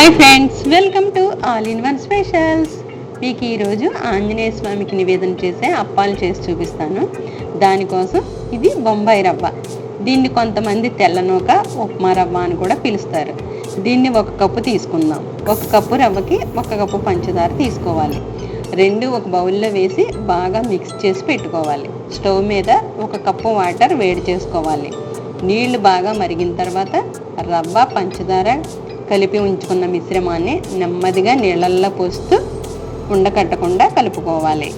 Hi friends welcome to all in one specials మీకు ఈరోజు ఆంజనేయ స్వామికి నివేదన చేసే అప్పాలు చేసి చూపిస్తాను. దానికోసం ఇది బొంబాయి రవ్వ. దీన్ని కొంతమంది తెల్లనూక ఉప్మా రవ్వ అని కూడా పిలుస్తారు. దీన్ని ఒక కప్పు తీసుకుందాం. ఒక కప్పు రవ్వకి ఒక కప్పు పంచదార తీసుకోవాలి. రెండు ఒక బౌల్లో వేసి బాగా మిక్స్ చేసి పెట్టుకోవాలి. స్టవ్ మీద ఒక కప్పు వాటర్ వేడి చేసుకోవాలి. నీళ్ళు బాగా మరిగిన తర్వాత రవ్వ పంచదార కలిపి ఉంచుకున్న మిశ్రమాన్ని నెమ్మదిగా నీళ్ళల్లో పోస్తూ ఉండకట్టకుండా కలుపుకోవాలి.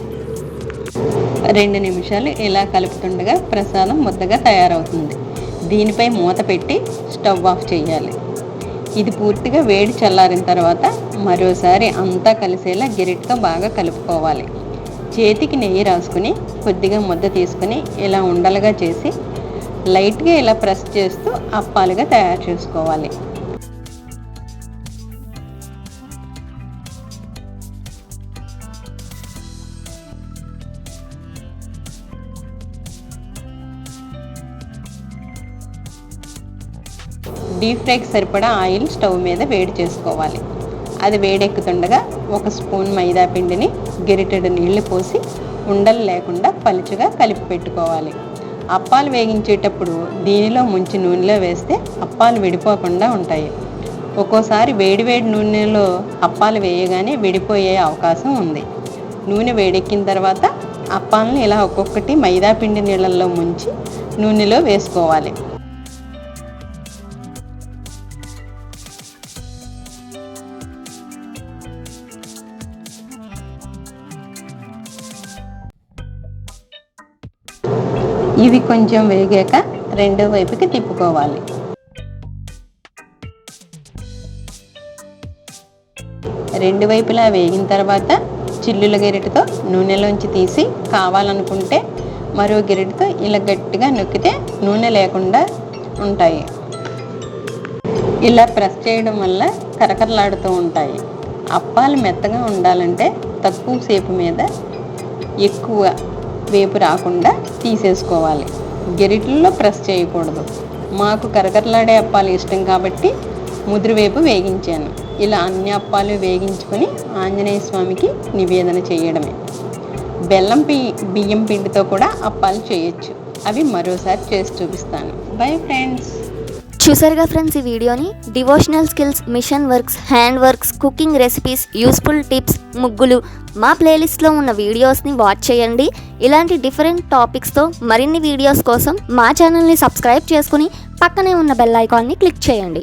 రెండు నిమిషాలు ఇలా కలుపుతుండగా ప్రసాదం ముద్దగా తయారవుతుంది. దీనిపై మూత పెట్టి స్టవ్ ఆఫ్ చేయాలి. ఇది పూర్తిగా వేడి చల్లారిన తర్వాత మరోసారి అంతా కలిసేలా గిరిట్తో బాగా కలుపుకోవాలి. చేతికి నెయ్యి రాసుకుని కొద్దిగా ముద్ద తీసుకుని ఇలా ఉండలుగా చేసి లైట్గా ఇలా ప్రెస్ చేస్తూ అప్పాలుగా తయారు చేసుకోవాలి. డీప్ ఫ్రైకి సరిపడా ఆయిల్ స్టవ్ మీద వేడి చేసుకోవాలి. అది వేడెక్కుతుండగా ఒక స్పూన్ మైదా పిండిని గెరిటెడు నీళ్ళు పోసి ఉండలు లేకుండా పలుచగా కలిపి పెట్టుకోవాలి. అప్పాలు వేగించేటప్పుడు దీనిలో ముంచి నూనెలో వేస్తే అప్పాలు విడిపోకుండా ఉంటాయి. ఒక్కోసారి వేడి వేడి నూనెలో అప్పాలు వేయగానే విడిపోయే అవకాశం ఉంది. నూనె వేడెక్కిన తర్వాత అప్పాలను ఇలా ఒక్కొక్కటి మైదా పిండి నీళ్ళల్లో ముంచి నూనెలో వేసుకోవాలి. ఇవి కొంచెం వేగాక రెండో వైపుకి తిప్పుకోవాలి. రెండు వైపులా వేగిన తర్వాత చిల్లుల గెరిటితో నూనెలోంచి తీసి కావాలనుకుంటే మరో గెరిటితో ఇలా గట్టిగా నొక్కితే నూనె లేకుండా ఉంటాయి. ఇలా ప్రెస్ చేయడం వల్ల కరకరలాడుతూ ఉంటాయి. అప్పాలు మెత్తగా ఉండాలంటే తక్కువ సేపు మీద ఎక్కువ వేపు రాకుండా తీసేసుకోవాలి. గెరిట్లలో ప్రెస్ చేయకూడదు. మాకు కరకరలాడే అప్పాలు ఇష్టం కాబట్టి ముదురువేపు వేగించాను. ఇలా అన్ని అప్పాలు వేగించుకొని ఆంజనేయ స్వామికి నివేదన చేయడమే. బెల్లం పి బియ్యం పిండితో కూడా అప్పాలు చేయొచ్చు. అవి మరోసారి చేసి చూపిస్తాను. బై ఫ్రెండ్స్ చూసారుగా ఫ్రెండ్స్ ఈ వీడియోని? Devotional skills machine works hand works cooking recipes useful tips ముగ్గులు. మా ప్లేలిస్ట్లో ఉన్న వీడియోస్ని వాచ్ చేయండి. ఇలాంటి డిఫరెంట్ టాపిక్స్తో మరిన్ని వీడియోస్ కోసం మా ఛానల్ని సబ్స్క్రైబ్ చేసుకుని పక్కనే ఉన్న బెల్ ఐకాన్ని క్లిక్ చేయండి.